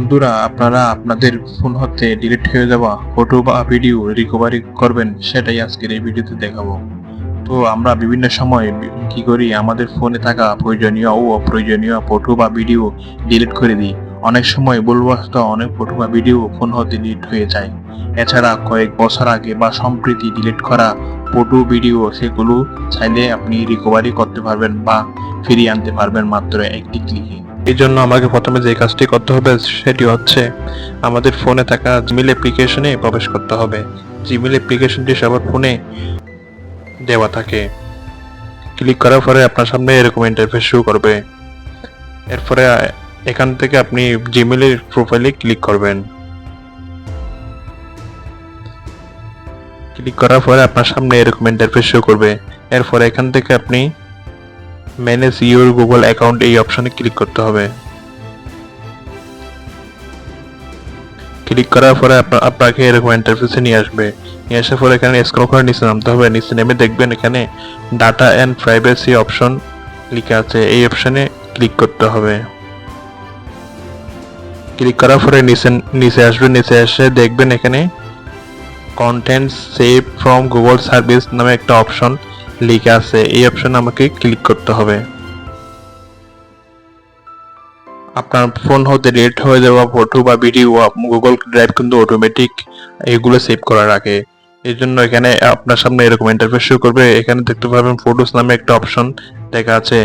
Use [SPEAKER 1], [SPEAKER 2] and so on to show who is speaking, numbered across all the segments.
[SPEAKER 1] বন্ধুরা, আপনারা আপনাদের ফোন হতে ডিলিট হয়ে যাওয়া ফটো বা ভিডিও রিকভারি করবেন, সেটাই আজকের এই ভিডিওতে দেখাবো। তো আমরা বিভিন্ন সময় কি করি, আমাদের ফোনে থাকা প্রয়োজনীয় ও অপ্রয়োজনীয় ফটো বা ভিডিও ডিলিট করে দিই। অনেক সময় ভুলবশত অনেক ফটো বা ভিডিও ফোন হতে ডিলিট হয়ে যায়। এছাড়া কয়েক বছর আগে বা সম্প্রতি ডিলিট করা ফটো ভিডিও সেগুলো চাইলে আপনি রিকভারি করতে পারবেন বা ফিরিয়ে আনতে পারবেন মাত্র একটি ক্লিকে এই জন্য আমাকে প্রথমে যে কাজটি করতে হবে সেটি হচ্ছে আমাদের ফোনে থাকা জিমেল অ্যাপ্লিকেশনে প্রবেশ করতে হবে। জিমেল অ্যাপ্লিকেশনটি সবার ফোনে দেওয়া থাকে। ক্লিক করার পরে আপনার সামনে এরকম ইন্টারফেস শুরু করবে। এরপরে এখান থেকে আপনি জিমেলের প্রোফাইলে ক্লিক করবেন। ক্লিক করার পরে আপনার সামনে এরকম ইন্টারফেস শো করবে। এরপরে এখান থেকে আপনি ম্যানেজ ইউর গুগল অ্যাকাউন্ট এই অপশনে ক্লিক করতে হবে। ক্লিক করার পরে আপনা- আপনাকে এরকম ইন্টারফেসে নিয়ে আসবে। নিয়ে আসার পরে এখানে স্ক্রল করে নিচে নামতে হবে। নিচে নেমে দেখবেন এখানে ডাটা অ্যান্ড প্রাইভেসি অপশন লেখা আছে। এই অপশনে ক্লিক করতে হবে। ক্লিক করার পরে নিচে নিচে আসবে। নিচে এসে দেখবেন এখানে content save from Google service নামে একটা অপশন লেখা আছে, এই অপশন আমাকে ক্লিক করতে হবে। আপনার ফোন হতে ডিলিট হয়ে যাওয়া ফটো বা ভিডিও গুগল ড্রাইভ কিন্তু অটোমেটিক এগুলো সেভ করা রাখে এই জন্য এখানে আপনার সামনে এরকম ইন্টারফেস শো করবে। এখানে দেখতে পাবেন ফটোস নামে একটা অপশন দেখা আছে।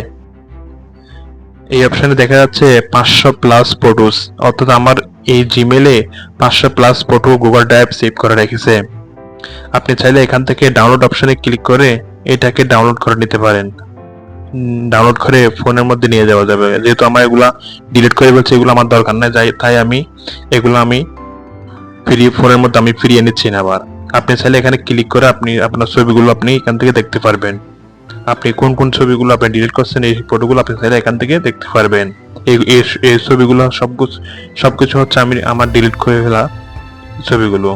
[SPEAKER 1] এই অপশনে দেখা যাচ্ছে পাঁচশো প্লাস ফটোস অর্থাৎ আমার এই জিমেলে পাঁচশো plus photo Google drive save করে রেখেছে। আপনি চাইলে এখান থেকে ডাউনলোড অপশনে ক্লিক করে এটাকে ডাউনলোড করে নিতে পারেন। ডাউনলোড করে ফোনের মধ্যে নিয়ে যাওয়া যাবে। যেহেতু আমার এগুলা ডিলিট করে বলছে এগুলো আমার দরকার নাই, যাই তাই আমি এগুলো আমি ফিরিয়ে ফোনের মধ্যে আমি ফিরিয়ে নিচ্ছি না আবার। আপনি চাইলে এখানে ক্লিক করে আপনি আপনার ছবিগুলো আপনি এখান থেকে দেখতে পারবেন। আপনি কোন কোন ছবিগুলো আপনি ডিলিট করছেন, এই ফটোগুলো আপনি চাইলে এখান থেকে দেখতে পারবেন। এই ছবিগুলো সবকিছু সবকিছু হচ্ছে আমি আমার ডিলিট করে ফেলা ছবিগুলো।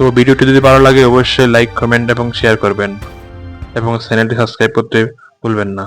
[SPEAKER 1] তো ভিডিওটি যদি ভালো লাগে, অবশ্যই লাইক কমেন্ট এবং শেয়ার করবেন। এবং চ্যানেলটি সাবস্ক্রাইব করতে ভুলবেন না।